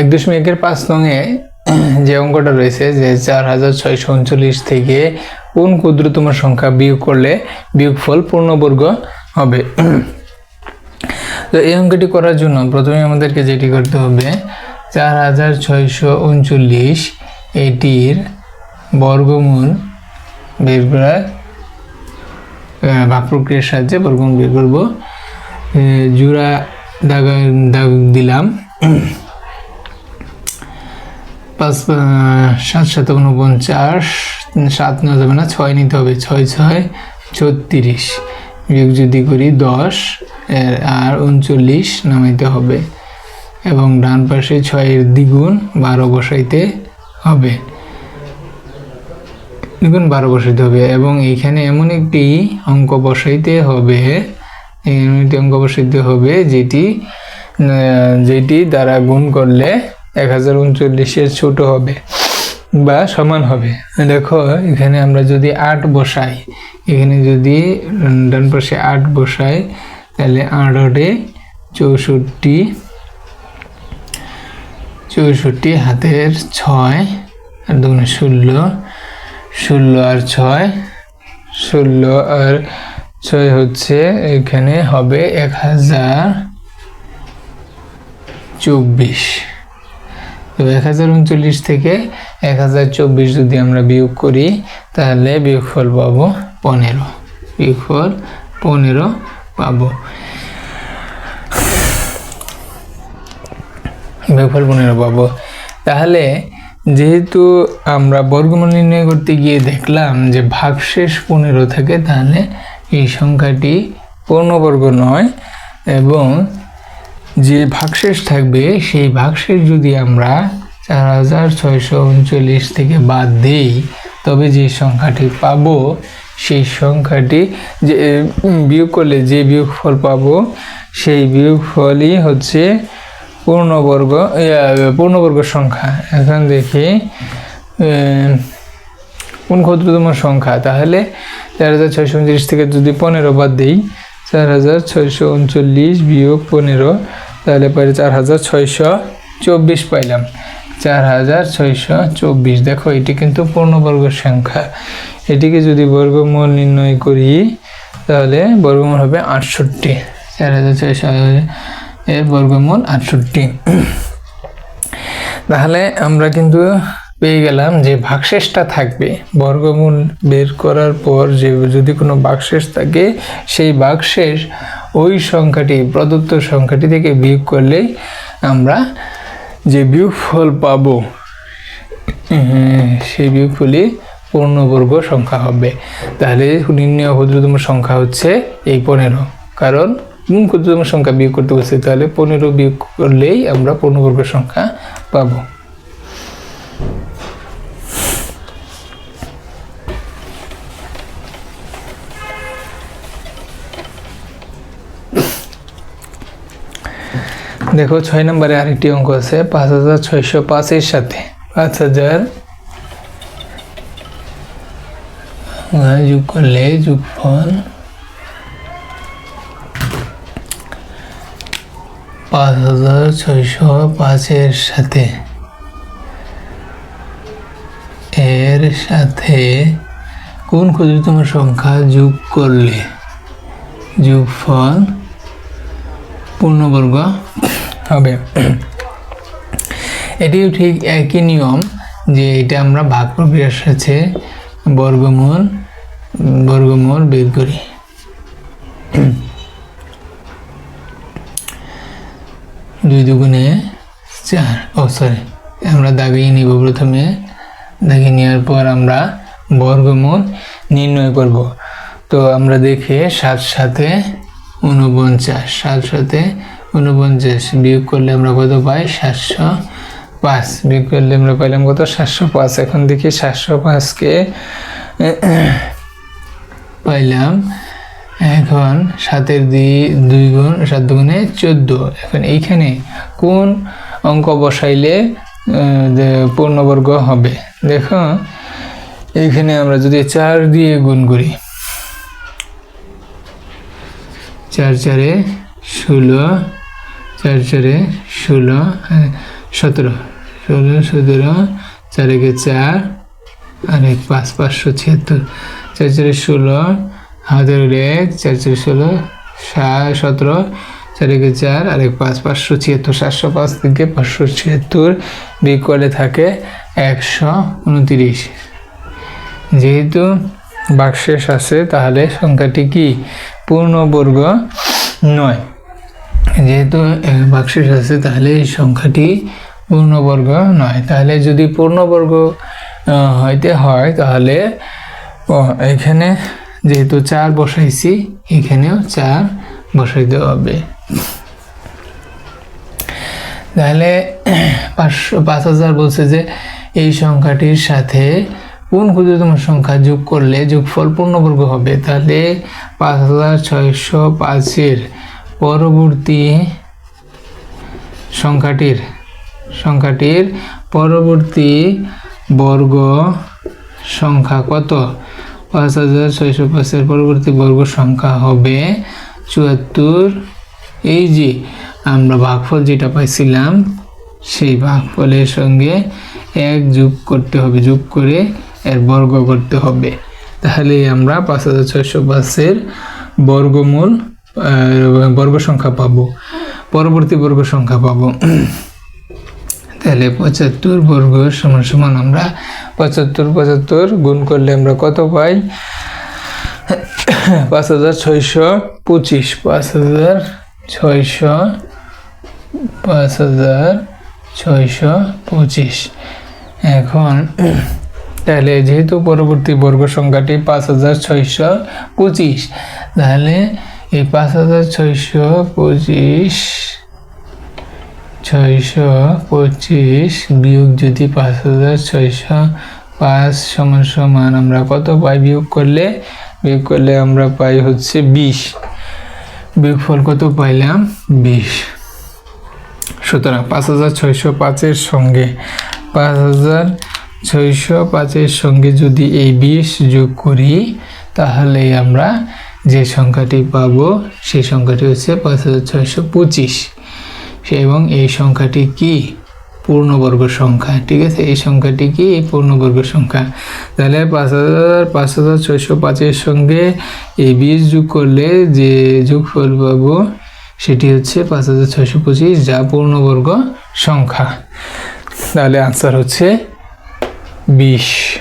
এক দশমিক একের পাঁচ নঙে যে অঙ্কটা রয়েছে, যে চার হাজার ছয়শো উনচল্লিশ থেকে কোন ক্ষুদ্রতম সংখ্যা বিয়োগ করলে বিয়োগফল পূর্ণবর্গ হবে? তো এই অঙ্কটি করার জন্য প্রথমে আমাদেরকে যেটি করতে হবে, চার হাজার ছয়শো উনচল্লিশ এটির বর্গমূল বের করা ভাগ প্রক্রিয়ার সাহায্যে বর্গমূল বের করব। জোড়া দাগ দাগ দিলাম। পাঁচ সাত সাত উনপঞ্চাশ সাত নেওয়া যাবে না, ছয় নিতে হবে, ছয় ছয় ছত্রিশ বিয়োগ যদি করি দশ আর উনচল্লিশ নামাইতে হবে। এবং ডান পাশে ছয়ের দ্বিগুণ বারো বসাইতে হবে। দ্বিগুণ বারো বসাইতে হবে। এবং এইখানে এমন একটি অঙ্ক বসাইতে হবে, এমন একটি অঙ্ক বসাইতে হবে, যেটি যেটি দ্বারা গুণ করলে এক হাজার উনচল্লিশের ছোট হবে বা সমান হবে। দেখো, এখানে আমরা যদি আট বসাই, এখানে যদি ডান পাশে আট বসাই, তাহলে আট আটে চৌষট্টি চৌষট্টি হাতের ছয়, আর দুগুণে ষোলো ষোলো আর ছয়, ষোলো আর ছয় হচ্ছে এখানে হবে এক হাজার চব্বিশ। তো এক হাজার উনচল্লিশ থেকে এক হাজার চব্বিশ যদি আমরা বিয়োগ করি, তাহলে বিয়োগফল পাবো পনেরো। বিয়োগফল পনেরো পাবো। বিয়োগফল পনেরো পাবো। তাহলে যেহেতু আমরা বর্গমূল নির্ণয় করতে গিয়ে দেখলাম যে ভাগশেষ পনেরো থাকে, তাহলে এই সংখ্যাটি পূর্ণবর্গ নয় এবং যে ভাগশেষ থাকবে, সেই ভাগশেষ যদি আমরা চার হাজার ছয়শো উনচল্লিশ থেকে বাদ দেই, তবে যে সংখ্যাটি পাব, সেই সংখ্যাটি যে বিয়োগ করলে যে বিয়োগফল পাবো, সেই বিয়োগফলই হচ্ছে পূর্ণবর্গ পূর্ণবর্গ সংখ্যা। এখন দেখি কোন ক্ষুদ্রতম সংখ্যা? তাহলে চার হাজার ছয়শো উনচল্লিশ থেকে যদি পনেরো বাদ দিই চার হাজার ছয়শো উনচল্লিশ বিয়োগ পনেরো, তাহলে পরে চার হাজার ছয়শো চব্বিশ পাইলাম। চার হাজার ছয়শো চব্বিশ, দেখো, এটি কিন্তু পূর্ণবর্গ সংখ্যা। এটিকে যদি বর্গমূল নির্ণয় করি, তাহলে বর্গমূল হবে আটষট্টি। চার হাজার ছয়শো এর বর্গমূল আটষট্টি। তাহলে আমরা কিন্তু পেয়ে গেলাম যে ভাগশেষটা থাকবে। বর্গমূল বের করার পর যে যদি কোনো ভাগশেষ থাকে সেই ভাগশেষ ওই সংখ্যাটি প্রদত্ত সংখ্যাটি থেকে বিয়োগ করলেই আমরা যে বিয়োগফল পাবো উম, সেই বিয়োগফলই পূর্ণবর্গ সংখ্যা হবে। তাহলে নির্ণয় ক্ষুদ্রতম সংখ্যা হচ্ছে এই পনেরো। কারণ কোন ক্ষুদ্রতম সংখ্যা বিয়োগ করতে বলছে তাহলে পনেরো বিয়োগ করলেই আমরা পূর্ণবর্গ সংখ্যা পাবো। দেখো, ছয় নম্বরে আরেকটি অঙ্ক আছে, পাঁচ হাজার ছয়শো পাঁচের সাথে। পাঁচ হাজার যোগ করলে যোগফল পাঁচ হাজার ছয়শো পাঁচের সাথে। এর সাথে কোন ক্ষুদ্রতম সংখ্যা যোগ করলে? যোগফল পূর্ণবর্গ। হবে। এটিও ঠিক একই নিয়ম যে এটা আমরা ভাগ প্রক্রিয়ার সাথে বর্গমূল বর্গমূল বের করি। দুই দুগুণে চার। ও সরি আমরা দাগিয়ে নিব প্রথমে। দাগিয়ে নেওয়ার পর আমরা বর্গমূল নির্ণয় করব। তো আমরা দেখি সাত সাথে উনপঞ্চাশ সাত সাথে উনপঞ্চাশ বিয়োগ করলে আমরা কত পাই? সাতশো পাঁচ। বিয়োগ করলে আমরা পাইলাম কত? সাতশো পাঁচ। এখন দেখি সাতশো পাঁচকে পাইলাম এখন সাতের দুই দুই গুণ, সাত দুগুণে চোদ্দ। এখন এইখানে কোন অঙ্ক বসাইলে পূর্ণবর্গ হবে? দেখো, এইখানে আমরা যদি চার দিয়ে গুণ করি চার চারে ষোলো চার চারে ষোলো হ্যাঁ, সতেরো। ষোলো সতেরো চার একে চার আর এক পাঁচ পাঁচশো ছিয়াত্তর। চার চারে ষোলো হাতের এক চার চারে ষোলো সাত সতেরো চার একে চার আর এক পাঁচ পাঁচশো ছিয়াত্তর সাতশো পাঁচ থেকে পাঁচশো ছিয়াত্তর বিয়োগ করলে থাকে একশো উনতিরিশ। যেহেতু বাক্সেস আছে, তাহলে সংখ্যাটি কি? পূর্ণবর্গ নয়। যেহেতু বাক্সেস আছে, তাহলে এই সংখ্যাটি পূর্ণবর্গ নয়। তাহলে যদি পূর্ণবর্গ হইতে হয়, তাহলে এখানে যেহেতু চার বসাইছি, এখানেও চার বসাইতে হবে। তাহলে পাঁচশো, পাঁচ হাজার বলছে যে, এই সংখ্যাটির সাথে কোন ক্ষুদ্রতম সংখ্যা যোগ করলে যোগফল পূর্ণবর্গ হবে? তাহলে পাঁচ হাজার ছয়শো পাঁচের পরবর্তী সংখ্যাটির সংখ্যাটির পরবর্তী বর্গ সংখ্যা কত? পাঁচ হাজার ছয়শো পাঁচের পরবর্তী বর্গ সংখ্যা হবে চুয়াত্তর। এই যে আমরা ভাগফল যেটা পাইছিলাম, সেই ভাগফলের সঙ্গে এক যোগ করতে হবে। যোগ করে এর বর্গ করতে হবে। তাহলে আমরা পাঁচ হাজার ছয়শো পাঁচের বর্গমূল বর্গ সংখ্যা পাবো। পরবর্তী বর্গ সংখ্যা পাবো। তাহলে পঁচাত্তর বর্গ সমান সমান আমরা পঁচাত্তর পঁচাত্তর গুণ করলে আমরা কত পাই? পাঁচ হাজার ছয়শো পঁচিশ, পাঁচ হাজার ছয়শো, পাঁচ হাজার ছয়শো পঁচিশ। এখন তাহলে যেহেতু পরবর্তী বর্গ সংখ্যাটি পাঁচ হাজার ছয়শো পঁচিশ, তাহলে এই পাঁচ হাজার ছয়শো পঁচিশ ছয়শো পঁচিশ বিয়োগ যদি পাঁচ হাজার ছয়শো পাঁচ সমান সমান আমরা কত পাই? বিয়োগ করলে বিয়োগ করলে আমরা পাই হচ্ছে বিশ। বিয়োগফল কত পাইলাম? বিশ। সুতরাং পাঁচ হাজার ছয়শো পাঁচের সঙ্গে পাঁচ হাজার ছয়শো পাঁচের সঙ্গে যদি এই বিশ যোগ করি, তাহলে আমরা যে সংখ্যাটি পাবো, সেই সংখ্যাটি হচ্ছে পাঁচ হাজার ছয়শো পঁচিশ। এবং এই সংখ্যাটি কি? পূর্ণবর্গ সংখ্যা, ঠিক আছে? এই সংখ্যাটি কি? পূর্ণবর্গ সংখ্যা। তাহলে পাঁচ হাজার পাঁচ হাজার ছয়শো পাঁচের সঙ্গে এই বিশ যোগ করলে যে যোগফল পাবো, সেটি হচ্ছে পাঁচ হাজার ছয়শো পঁচিশ, যা পূর্ণবর্গ সংখ্যা। তাহলে আনসার হচ্ছে বিশ